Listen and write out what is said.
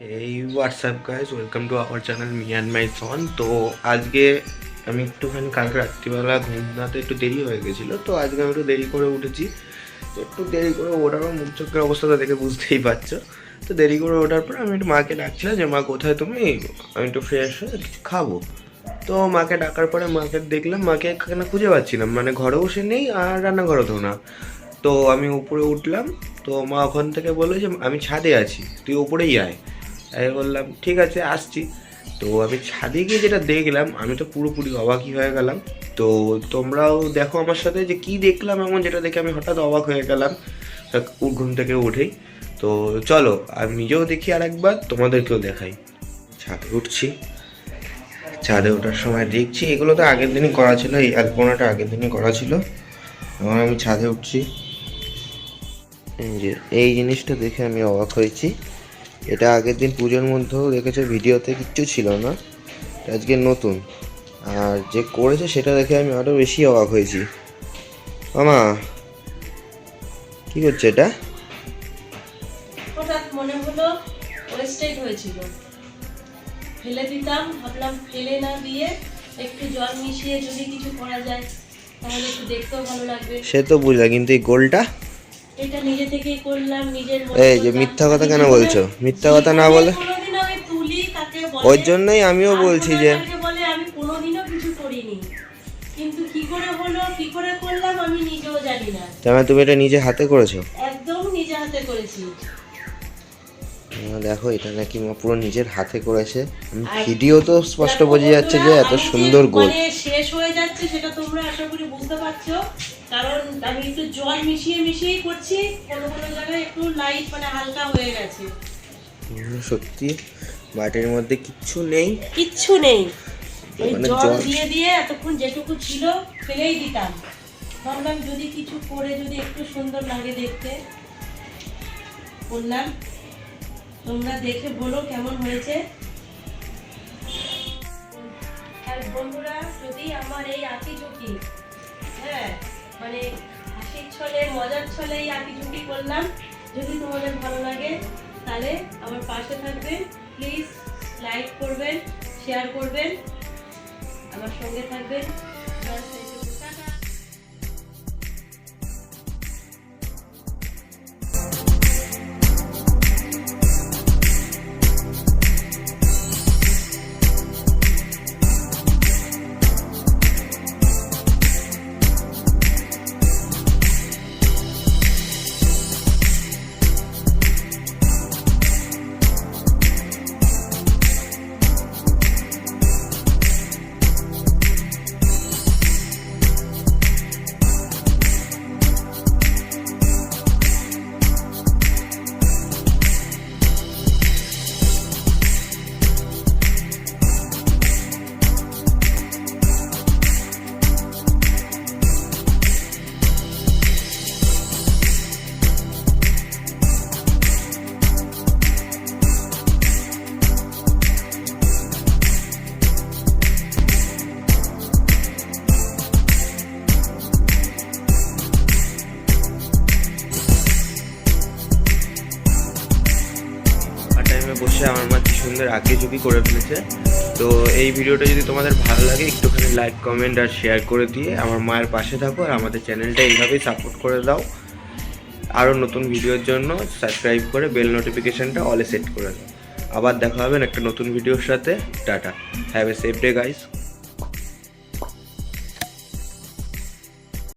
এই WhatsApp guys welcome to our channel me and my son তো আজকে আমি একটুখানি কালকে রাত্রিবেলা ঘুমনাতে একটু দেরি হয়ে গেছিল, তো আজকে আমি একটু দেরি করে উঠেছি। তো একটু দেরি করে ওঠারও মুখ চোখের অবস্থাটা দেখে বুঝতেই পারছ। তো দেরি করে ওঠার পর আমি একটু মাকে ডাকছিলাম যে, মা, কোথায় তুমি? আমি একটু ফ্রেশ হয়ে কিছু খাব। তো মাকে ডাকার পরে মাকে দেখলাম, মাকে এখানে খুঁজে পাচ্ছিলাম মানে ঘরেও সে নেই আর রান্নাঘরেও না। তো আমি উপরে উঠলাম, তো মা ওখান থেকে বলল যে, আমি ছাদে আছি, তুই উপরেই আয়। আমি বললাম, ঠিক আছে, আসছি। তো আমি ছাদে গিয়ে যেটা দেখলাম, আমি তো পুরোপুরি অবাকই হয়ে গেলাম। তো তোমরাও দেখো আমার সাথে যে কি দেখলাম এমন যেটা দেখে আমি হঠাৎ অবাক হয়ে গেলাম। ঘুম থেকে উঠেই। তো চলো, আমি নিজেও দেখি আর একবার তোমাদেরকেও দেখাই। ছাদে উঠছি। ছাদে ওঠার সময় দেখছি, এগুলো তো আগের দিনই করা ছিল, এই আলপনাটা আগের দিনই করা ছিল। এখন আমি ছাদে উঠছি। এই জিনিসটা দেখে আমি অবাক হয়েছি। এটা আগের দিন পুজোর মধ্যেও দেখেছ ভিডিওতে কিচ্ছু ছিল না। আজকে নতুন। আর যে করেছে সেটা দেখে আমি আরও বেশি অবাক হয়েছি। মামা কি করছে এটা? হঠাৎ মনে হলো ওয়েস্টেজ হয়েছিল। ফেলে দিতাম ভাবলাম ফেলে না দিয়ে একটু জল মিশিয়ে যদি কিছু করা যায় তাহলে একটু দেখতেও ভালো লাগবে। সে তো বুঝলাম কিন্তু এই গোলটা এটা নিজে থেকেই করলাম নিজের এই যে মিথ্যা কথা কেন বলছো? মিথ্যা কথা না বলে ওই জন্যই আমিও বলছি যে বলে আমি কোনোদিনও কিছু করিনি। কিন্তু কি করে হলো কি করে করলাম আমি নিজেও জানি না। মানে তুমি এটা নিজে হাতে করেছ? একদম নিজে হাতে করেছি। দেখো এটা নাকি মা পুরো নিজের হাতে করেছে। ভিডিও তো স্পষ্ট বোঝা যাচ্ছে যে এত সুন্দর গোল। মানে শেষ হয়ে যাচ্ছে সেটা তোমরা আশা করি বুঝতে পারছ। কারণ আমি একটু জল মিশিয়ে মিশিয়েই করছি কোনো কোনো জায়গায় একটু লাইট মানে হালকা হয়ে গেছে। সত্যি বাটির মধ্যে কিচ্ছু নেই। কিচ্ছু নেই। ওই মানে জল জল- দিয়ে দিয়ে এতক্ষণ যেটুকু ছিল ফেলেই দিতাম। ভাবলাম যদি কিছু করে যদি একটু সুন্দর লাগে দেখতে। বললাম তোমরা দেখে বলো কেমন হয়েছে। আর বন্ধুরা যদি আমার এই আঁকি ঝুঁকি হ্যাঁ মানে হাসির ছলে, মজার ছলে এই আঁকি ঝুঁকি করলাম। যদি তোমাদের ভালো লাগে, তাহলে আমার পাশে থাকবেন প্লিজ লাইক করবেন শেয়ার করবেন। আমার সঙ্গে থাকবেন। বসে আমার মা কি সুন্দর আঁকিঝুঁকি করে ফেলেছে। তো এই ভিডিওটা যদি তোমাদের ভালো লাগে, একটুখানি লাইক কমেন্ট আর শেয়ার করে দিয়ে আমার মায়ের পাশে থাকো আর আমাদের চ্যানেলটা এইভাবেই সাপোর্ট করে দাও। আরও নতুন ভিডিওর জন্য সাবস্ক্রাইব করে বেল নোটিফিকেশানটা অলে সেট করে দাও। আবার দেখা হবে একটা নতুন ভিডিওর সাথে। Tata. Have a safe day guys